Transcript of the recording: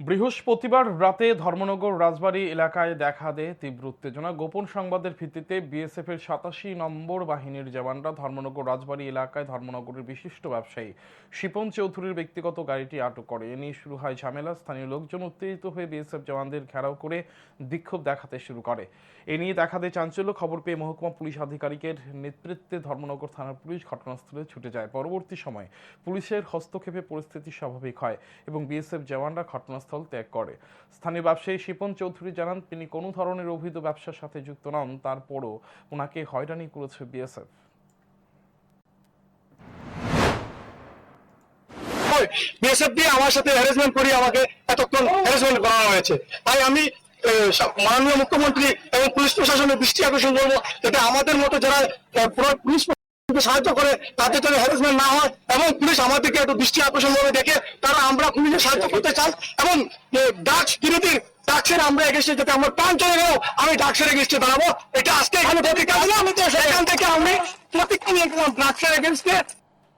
বৃহস্পতিবার রাতে ধর্মনগর রাজবাড়ী এলাকায় দেখা দেয় তীব্র উত্তেজনা। গোপন সংবাদের ভিত্তিতে বিএসএফ এর সাতাশি নম্বর বাহিনীর জওয়ানরা ধর্মনগর রাজবাড়ী এলাকায় ধর্মনগরের বিশিষ্ট ব্যবসায়ী শিপন চৌধুরীর ব্যক্তিগত গাড়িটি আটক করে। এ নিয়ে শুরু হয় ঝামেলা। স্থানীয় লোকজন উত্তেজিত হয়ে বিএসএফ জওয়ানদের ঘেরাও করে বিক্ষোভ দেখাতে শুরু করে। এ নিয়ে দেখা দেয় চাঞ্চল্য। খবর পেয়ে মহকুমা পুলিশ আধিকারিকের নেতৃত্বে ধর্মনগর থানার পুলিশ ঘটনাস্থলে ছুটে যায়। পরবর্তী সময়ে পুলিশের হস্তক্ষেপে পরিস্থিতি স্বাভাবিক হয় এবং বিএসএফ জওয়ানরা ঘটনাস্থল ত্যাগ করে। স্থানীয় ব্যবসায়ী শিপন চৌধুরী জানান, তিনি কোনো ধরনের অবৈধ ব্যবসার সাথে যুক্ত নন। তারপরও ওনাকে হয়রানি করেছে বিএসএফ। বিএসএফ দিয়ে আমার সাথে হ্যারাসমেন্ট করিয়ে আমাকে এতক্ষণ হ্যারাসমেন্ট করানো হয়েছে। তাই আমি মাননীয় মুখ্যমন্ত্রী এবং পুলিশ প্রশাসনের দৃষ্টি আকর্ষণ করব, যাতে আমাদের মতো যারা পুলিশ প্রশাসনকে সাহায্য করে তাতে যেন হ্যারাসমেন্ট না হয় এবং পুলিশ আমাদেরকে একটু দৃষ্টি আকর্ষণ করে দেখে তারা আমরা পুলিশের সাহায্য করতে চাই এবং ডাক্স বিরোধী ডাক্সের আমরা এগেছি যাতে আমরা প্রাণ চলে গেল আমি ডাক্সের এগেছি দাঁড়াবো। এটা আজকে এখানে প্রতিক্রিয়া আমি তো সেখান থেকে আমি প্রতিক্রিয়া নিয়ে গেলাম ডাক্সের এগেন্স্টে।